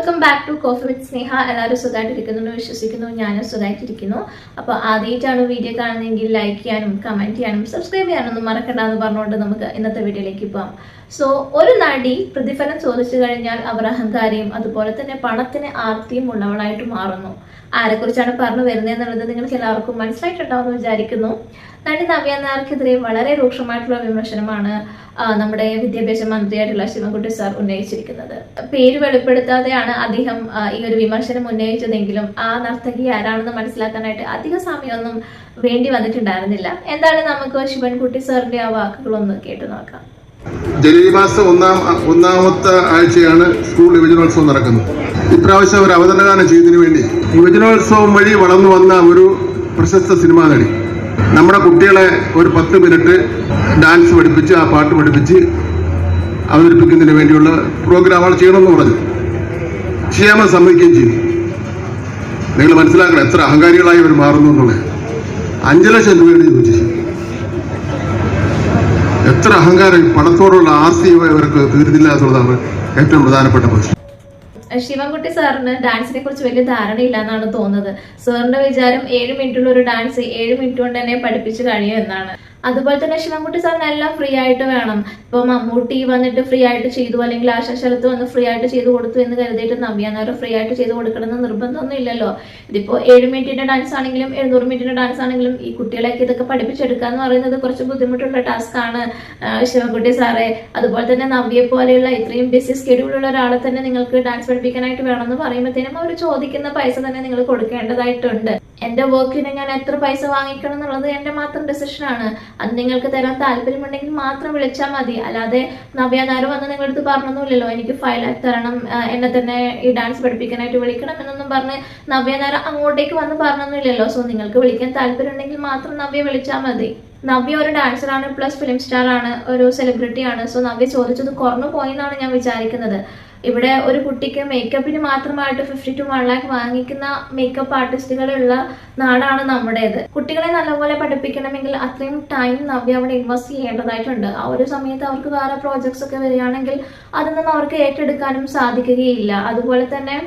Welcome back to coffee with Sneha എല്ലാവരും സുഖമായിട്ടിരിക്കുന്നു വിശ്വസിക്കുന്നു ഞാനും സുഖമായിട്ടിരിക്കുന്നു അപ്പോൾ ആദ്യമായിട്ടാണ് വീഡിയോ കാണുന്നതെങ്കിൽ ലൈക്ക് ചെയ്യാനും കമന്റ് ചെയ്യാനും സബ്സ്ക്രൈബ് ചെയ്യാനൊന്നും മറക്കണ്ട എന്ന് പറഞ്ഞുകൊണ്ട് നമുക്ക് ഇന്നത്തെ വീഡിയോയിലേക്ക് പോകാം സോ ഒരു നടി പ്രതിഫലം ചോദിച്ചു കഴിഞ്ഞാൽ അവർ അഹങ്കാരിയും അതുപോലെ തന്നെ പണത്തിന് ആർത്തിയും ഉള്ളവളായിട്ട് മാറുന്നു. ആരെക്കുറിച്ചാണ് പറഞ്ഞു വരുന്നത് എന്നുള്ളത് നിങ്ങൾക്ക് എല്ലാവർക്കും മനസ്സിലായിട്ടുണ്ടാവുമെന്ന് വിചാരിക്കുന്നു. നടി നവ്യ നായർക്കെതിരെ വളരെ രൂക്ഷമായിട്ടുള്ള വിമർശനമാണ് നമ്മുടെ വിദ്യാഭ്യാസ മന്ത്രിയായിട്ടുള്ള ശിവൻകുട്ടി സാർ ഉന്നയിച്ചിരിക്കുന്നത്. പേര് വെളിപ്പെടുത്താതെയാണ് അദ്ദേഹം ഈ ഒരു വിമർശനം ഉന്നയിച്ചതെങ്കിലും ആ നർത്തകി ആരാണെന്ന് മനസ്സിലാക്കാനായിട്ട് അധിക സമയമൊന്നും വേണ്ടി വന്നിട്ടുണ്ടായിരുന്നില്ല. എന്തായാലും നമുക്ക് ശിവൻകുട്ടി സാറിന്റെ ആ വാക്കുകളൊന്ന് കേട്ടു നോക്കാം. ജനുവരി മാസം ഒന്നാം ഒന്നാമത്തെ ആഴ്ചയാണ് സ്കൂൾ യുവജനോത്സവം നടക്കുന്നത്. ഇപ്രാവശ്യം ഒരു അവതരണഗാനം ചെയ്തതിനു വേണ്ടി യുവജനോത്സവം വഴി വളർന്നു വന്ന ഒരു പ്രശസ്ത സിനിമാ നടി. നമ്മുടെ കുട്ടികളെ ഒരു പത്ത് മിനിറ്റ് ഡാൻസ് പഠിപ്പിച്ച് ആ പാട്ട് പഠിപ്പിച്ച് അവതരിപ്പിക്കുന്നതിന് വേണ്ടിയുള്ള പ്രോഗ്രാമുകൾ ചെയ്യണമെന്ന് പറഞ്ഞു. ചെയ്യാമെന്ന് സമ്മതിക്കുകയും ചെയ്തു. നിങ്ങൾ മനസ്സിലാക്കണം എത്ര അഹങ്കാരികളായി അവർ മാറുന്നു എന്നുള്ളത്. അഞ്ച് ലക്ഷം രൂപയുടെ ചോദിച്ചു. എത്ര അഹങ്കാരം പണത്തോടുള്ള ആസ്തി ഇവർക്ക് തീരുന്നില്ല എന്നുള്ളതാണ് ഏറ്റവും പ്രധാനപ്പെട്ട പ്രശ്നം. ശിവൻകുട്ടി സാറിന് ഡാൻസിനെ കുറിച്ച് വലിയ ധാരണയില്ല എന്നാണ് തോന്നുന്നത്. സാറിന്റെ വിചാരം ഏഴ് മിനിറ്റുള്ള ഒരു ഡാൻസ് ഏഴ് മിനിറ്റ് കൊണ്ട് തന്നെ പഠിപ്പിച്ചു കഴിയും എന്നാണ്. അതുപോലെ തന്നെ ശിവൻകുട്ടി സാറിന് എല്ലാം ഫ്രീ ആയിട്ട് വേണം. ഇപ്പൊ മമ്മൂട്ടി വന്നിട്ട് ഫ്രീ ആയിട്ട് ചെയ്തു അല്ലെങ്കിൽ ആശാശലത്ത് വന്ന് ഫ്രീ ആയിട്ട് ചെയ്തു കൊടുത്തു എന്ന് കരുതിയിട്ട് നവ്യാനാറ് ഫ്രീ ആയിട്ട് ചെയ്തു കൊടുക്കണമെന്ന് നിർബന്ധമൊന്നും ഇല്ലല്ലോ. ഇതിപ്പോ ഏഴ് മിനിറ്റിന്റെ ഡാൻസ് ആണെങ്കിലും എഴുന്നൂറ് മിനിറ്റിന്റെ ഡാൻസ് ആണെങ്കിലും ഈ കുട്ടികളെയൊക്കെ ഇതൊക്കെ പഠിപ്പിച്ചെടുക്കുക എന്ന് പറയുന്നത് കുറച്ച് ബുദ്ധിമുട്ടുള്ള ടാസ്ക് ആണ് ശിവൻകുട്ടി സാറേ അതുപോലെ തന്നെ നവ്യെ പോലെയുള്ള ഇത്രയും ബിസി സ്കെഡ്യൂളുള്ള ഒരാളെ തന്നെ നിങ്ങൾക്ക് ഡാൻസ് പഠിപ്പിക്കാനായിട്ട് വേണമെന്ന് പറയുമ്പോഴത്തേനും അവർ ചോദിക്കുന്ന പൈസ തന്നെ നിങ്ങൾ കൊടുക്കേണ്ടതായിട്ടുണ്ട്. എന്റെ വർക്കിന് ഞാൻ എത്ര പൈസ വാങ്ങിക്കണം എന്നുള്ളത് എന്റെ മാത്രം ഡെസിഷൻ ആണ്. അത് നിങ്ങൾക്ക് തരാൻ താല്പര്യമുണ്ടെങ്കിൽ മാത്രം വിളിച്ചാൽ മതി. അല്ലാതെ നവ്യാനാര് വന്ന് നിങ്ങളുടെ അടുത്ത് പറഞ്ഞൊന്നുമില്ലല്ലോ എനിക്ക് ലാക്ക് തരണം എന്നെ തന്നെ ഈ ഡാൻസ് പഠിപ്പിക്കാനായിട്ട് വിളിക്കണം എന്നൊന്നും പറഞ്ഞ് നായർ അങ്ങോട്ടേക്ക് വന്ന് പറഞ്ഞൊന്നുമില്ലല്ലോ. സോ നിങ്ങൾക്ക് വിളിക്കാൻ താല്പര്യം ഉണ്ടെങ്കിൽ മാത്രം നവ്യ വിളിച്ചാൽ മതി. നവ്യ ഒരു ഡാൻസറാണ് പ്ലസ് ഫിലിം സ്റ്റാർ ആണ് ഒരു സെലിബ്രിറ്റിയാണ് സോ നവ്യ ചോദിച്ചത് കുറഞ്ഞു പോയി എന്നാണ് ഞാൻ വിചാരിക്കുന്നത്. ഇവിടെ ഒരു കുട്ടിക്ക് മേക്കപ്പിന് മാത്രമായിട്ട് ഫിഫ്റ്റി ടു വൺ ലാക്ക് വാങ്ങിക്കുന്ന മേക്കപ്പ് ആർട്ടിസ്റ്റുകളുള്ള നാടാണ് നമ്മുടേത്. കുട്ടികളെ നല്ലപോലെ പഠിപ്പിക്കണമെങ്കിൽ അത്രയും ടൈം നവ്യ അവിടെ ഇൻവെസ്റ്റ് ചെയ്യേണ്ടതായിട്ടുണ്ട്. ആ ഒരു സമയത്ത് അവർക്ക് വേറെ പ്രോജക്ട്സ് ഒക്കെ വരികയാണെങ്കിൽ അതൊന്നും അവർക്ക് ഏറ്റെടുക്കാനും സാധിക്കുകയില്ല. അതുപോലെ തന്നെ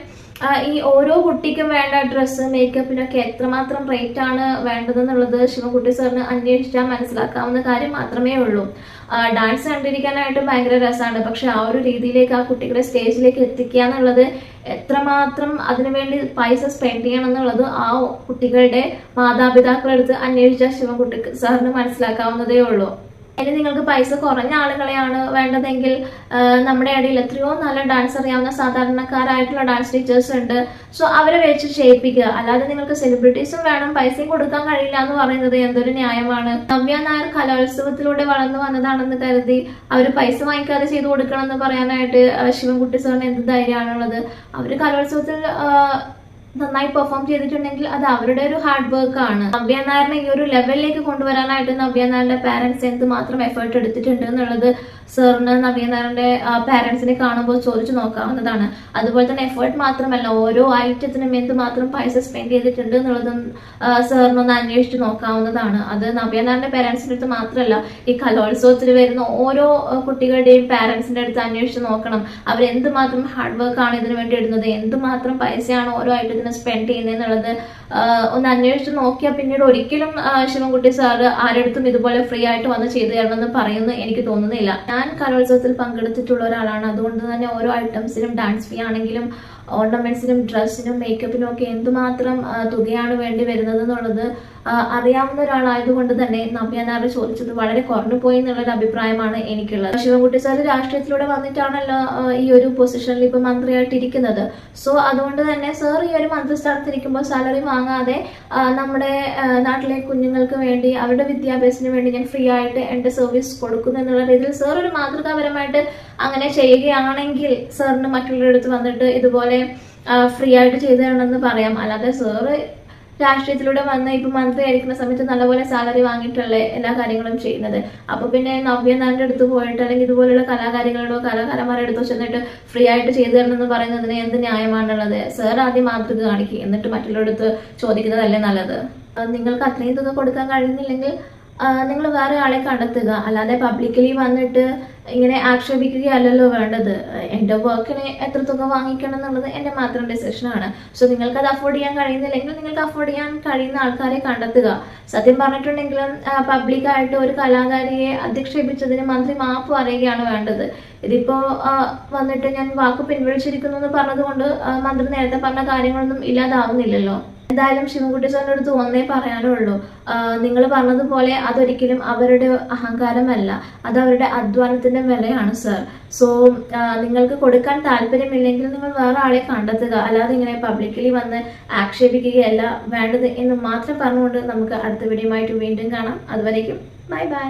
ഈ ഓരോ കുട്ടിക്കും വേണ്ട ഡ്രസ്സ് മേക്കപ്പിനൊക്കെ എത്രമാത്രം റേറ്റ് ആണ് വേണ്ടതെന്നുള്ളത് ശിവകുട്ടി സാറിന് അന്വേഷിച്ചാൽ മനസ്സിലാക്കാവുന്ന കാര്യം മാത്രമേ ഉള്ളൂ. ഡാൻസ് കണ്ടിരിക്കാനായിട്ട് ഭയങ്കര രസമാണ്. പക്ഷെ ആ ഒരു രീതിയിലേക്ക് ആ കുട്ടികളെ സ്റ്റേജിലേക്ക് എത്തിക്കുക എന്നുള്ളത് എത്രമാത്രം അതിനുവേണ്ടി പൈസ സ്പെൻഡ് ചെയ്യണം എന്നുള്ളത് ആ കുട്ടികളുടെ മാതാപിതാക്കളെടുത്ത് അന്വേഷിച്ച ശിവകുട്ടി സാറിന് മനസ്സിലാക്കാവുന്നതേ ഉള്ളൂ. ഇനി നിങ്ങൾക്ക് പൈസ കുറഞ്ഞ ആളുകളെയാണ് വേണ്ടതെങ്കിൽ നമ്മുടെ ഇടയിൽ എത്രയോ നല്ല ഡാൻസ് അറിയാവുന്ന സാധാരണക്കാരായിട്ടുള്ള ഡാൻസ് ടീച്ചേഴ്സ് ഉണ്ട്. സോ അവരെ വെച്ച് ചെയ്യിപ്പിക്കുക. അല്ലാതെ നിങ്ങൾക്ക് സെലിബ്രിറ്റീസും വേണം പൈസയും കൊടുക്കാൻ കഴിയില്ല എന്ന് പറയുന്നത് എന്തൊരു ന്യായമാണ്. നവ്യ നായർ കലോത്സവത്തിലൂടെ വളർന്നു വന്നതാണെന്ന് കരുതി അവർ പൈസ വാങ്ങിക്കാതെ ചെയ്തു കൊടുക്കണം എന്ന് പറയാനായിട്ട് ശിവൻകുട്ടി സാറിന് എന്ത് ധൈര്യമാണുള്ളത്? അവർ കലോത്സവത്തിൽ നന്നായി പെർഫോം ചെയ്തിട്ടുണ്ടെങ്കിൽ അത് അവരുടെ ഒരു ഹാർഡ് വർക്ക് ആണ്. നവ്യ നായറിനെ ഈ ഒരു ലെവലിലേക്ക് കൊണ്ടുവരാനായിട്ട് നവ്യ നായരുടെ പാരന്റ്സ് എന്ത് മാത്രം എഫേർട്ട് എടുത്തിട്ടുണ്ട് എന്നുള്ളത് സാറിന് നവ്യ നായറിന്റെ പാരന്റ്സിനെ കാണുമ്പോൾ ചോദിച്ചു നോക്കാവുന്നതാണ്. അതുപോലെ തന്നെ എഫേർട്ട് മാത്രമല്ല ഓരോ ഐറ്റത്തിനും എന്ത് മാത്രം പൈസ സ്പെൻഡ് ചെയ്തിട്ടുണ്ട് എന്നുള്ളതും സാറിനൊന്ന് അന്വേഷിച്ച് നോക്കാവുന്നതാണ്. അത് നവ്യ നായറിന്റെ പാരന്റ്സിന്റെ അടുത്ത് മാത്രമല്ല ഈ കലോത്സവത്തിൽ വരുന്ന ഓരോ കുട്ടികളുടെയും പാരന്റ്സിന്റെ അടുത്ത് അന്വേഷിച്ച് നോക്കണം. അവർ എന്തുമാത്രം ഹാർഡ് വർക്ക് ആണ് ഇതിനു വേണ്ടി ഇടുന്നത്? എന്ത് മാത്രം പൈസയാണ് ഓരോ ഐറ്റത്തിന് സ്പെൻഡ് ചെയ്യുന്നത് എന്നുള്ളത് ഒന്ന് അന്വേഷിച്ച് നോക്കിയാൽ പിന്നീട് ഒരിക്കലും ശിവൻകുട്ടി സാറ് ആരെടുത്തും ഇതുപോലെ ഫ്രീ ആയിട്ട് വന്ന് ചെയ്തു തരണമെന്ന് പറയുന്നു എനിക്ക് തോന്നുന്നില്ല. ഞാൻ കലോത്സവത്തിൽ പങ്കെടുത്തിട്ടുള്ള ഒരാളാണ്. അതുകൊണ്ട് തന്നെ ഓരോ ഐറ്റംസിനും ഡാൻസ് ഫീ ആണെങ്കിലും ഓർണമെന്റ്സിനും ഡ്രസ്സിനും മേക്കപ്പിനും ഒക്കെ എന്തുമാത്രം തുകയാണ് വേണ്ടി വരുന്നത് എന്നുള്ളത് അറിയാവുന്ന ഒരാളായതുകൊണ്ട് തന്നെ നമ്പ്യാനാറ് ചോദിച്ചത് വളരെ കുറഞ്ഞു പോയി എന്നുള്ളൊരു അഭിപ്രായമാണ് എനിക്കുള്ളത്. ശിവൻകുട്ടി സാർ രാഷ്ട്രീയത്തിലൂടെ വന്നിട്ടാണല്ലോ ഈ ഒരു പൊസിഷനിൽ ഇപ്പൊ മന്ത്രിയായിട്ട് ഇരിക്കുന്നത് സോ അതുകൊണ്ട് തന്നെ സാർ ഈ ഒരു മന്ത്രി സ്ഥാനത്തിരിക്കുമ്പോൾ സാലറി വാങ്ങാതെ നമ്മുടെ നാട്ടിലെ കുഞ്ഞുങ്ങൾക്ക് വേണ്ടി അവരുടെ വിദ്യാഭ്യാസത്തിന് വേണ്ടി ഞാൻ ഫ്രീ ആയിട്ട് എന്റെ സർവീസ് കൊടുക്കുന്നു എന്നുള്ള രീതിയിൽ സാർ ഒരു മാതൃകാപരമായിട്ട് അങ്ങനെ ചെയ്യുകയാണെങ്കിൽ സാറിന് മറ്റുള്ളവരുടെ അടുത്ത് വന്നിട്ട് ഇതുപോലെ ഫ്രീ ആയിട്ട് ചെയ്തു തരണമെന്ന് പറയാം. അല്ലാതെ സാറ് രാഷ്ട്രീയത്തിലൂടെ വന്ന് ഇപ്പൊ മന്ത്രി ആയിരിക്കുന്ന സമയത്ത് നല്ലപോലെ സാലറി വാങ്ങിയിട്ടല്ലേ എല്ലാ കാര്യങ്ങളും ചെയ്യുന്നത്. അപ്പൊ പിന്നെ നവ്യ നാടിന്റെ അടുത്ത് പോയിട്ട് അല്ലെങ്കിൽ ഇതുപോലുള്ള കലാകാരികളോടോ കലാകാരന്മാരുടെ അടുത്തോ ചെന്നിട്ട് ഫ്രീ ആയിട്ട് ചെയ്തു തരണമെന്ന് പറയുന്നതിന് എന്ത് ന്യായമാണുള്ളത്? സാർ ആദ്യം മാതൃക കാണിക്കുക എന്നിട്ട് മറ്റുള്ളവരടുത്ത് ചോദിക്കുന്നതല്ലേ നല്ലത്? നിങ്ങൾക്ക് അത്രയും തുക കൊടുക്കാൻ കഴിയുന്നില്ലെങ്കിൽ നിങ്ങൾ വേറെ ആളെ കണ്ടെത്തുക. അല്ലാതെ പബ്ലിക്കലി വന്നിട്ട് ഇങ്ങനെ ആക്ഷേപിക്കുകയല്ലല്ലോ വേണ്ടത്. എന്റെ വർക്കിന് എത്ര തുക വാങ്ങിക്കണം എന്നുള്ളത് എന്റെ മാത്രം ഡിസിഷനാണ് സോ നിങ്ങൾക്ക് അത് അഫോർഡ് ചെയ്യാൻ കഴിയുന്നില്ലെങ്കിൽ നിങ്ങൾക്ക് അഫോർഡ് ചെയ്യാൻ കഴിയുന്ന ആൾക്കാരെ കണ്ടെത്തുക. സത്യം പറഞ്ഞിട്ടുണ്ടെങ്കിലും പബ്ലിക്കായിട്ട് ഒരു കലാകാരിയെ അധിക്ഷേപിച്ചതിന് മന്ത്രി മാപ്പ് പറയുകയാണ് വേണ്ടത്. ഇതിപ്പോ വന്നിട്ട് ഞാൻ വാക്ക് പിൻവലിച്ചിരിക്കുന്നു എന്ന് പറഞ്ഞതുകൊണ്ട് മന്ത്രി നേരത്തെ പറഞ്ഞ കാര്യങ്ങളൊന്നും ഇല്ലാതാവുന്നില്ലല്ലോ. എന്തായാലും ശിവൻകുട്ടി സാറിന്റെ അടുത്ത് ഒന്നേ പറയാനുള്ളൂ നിങ്ങൾ പറഞ്ഞതുപോലെ അതൊരിക്കലും അവരുടെ അഹങ്കാരമല്ല. അത് അവരുടെ അധ്വാനത്തിന്റെ വിലയാണ് സർ സോ നിങ്ങൾക്ക് കൊടുക്കാൻ താല്പര്യമില്ലെങ്കിൽ നിങ്ങൾ വേറെ ആളെ കണ്ടെത്തുക. അല്ലാതെ ഇങ്ങനെ പബ്ലിക്കലി വന്ന് ആക്ഷേപിക്കുകയല്ല വേണ്ടത് എന്ന് മാത്രം പറഞ്ഞുകൊണ്ട് നമുക്ക് അടുത്ത വീഡിയോയുമായിട്ട് വീണ്ടും കാണാം. അതുവരേക്കും ബൈ ബൈ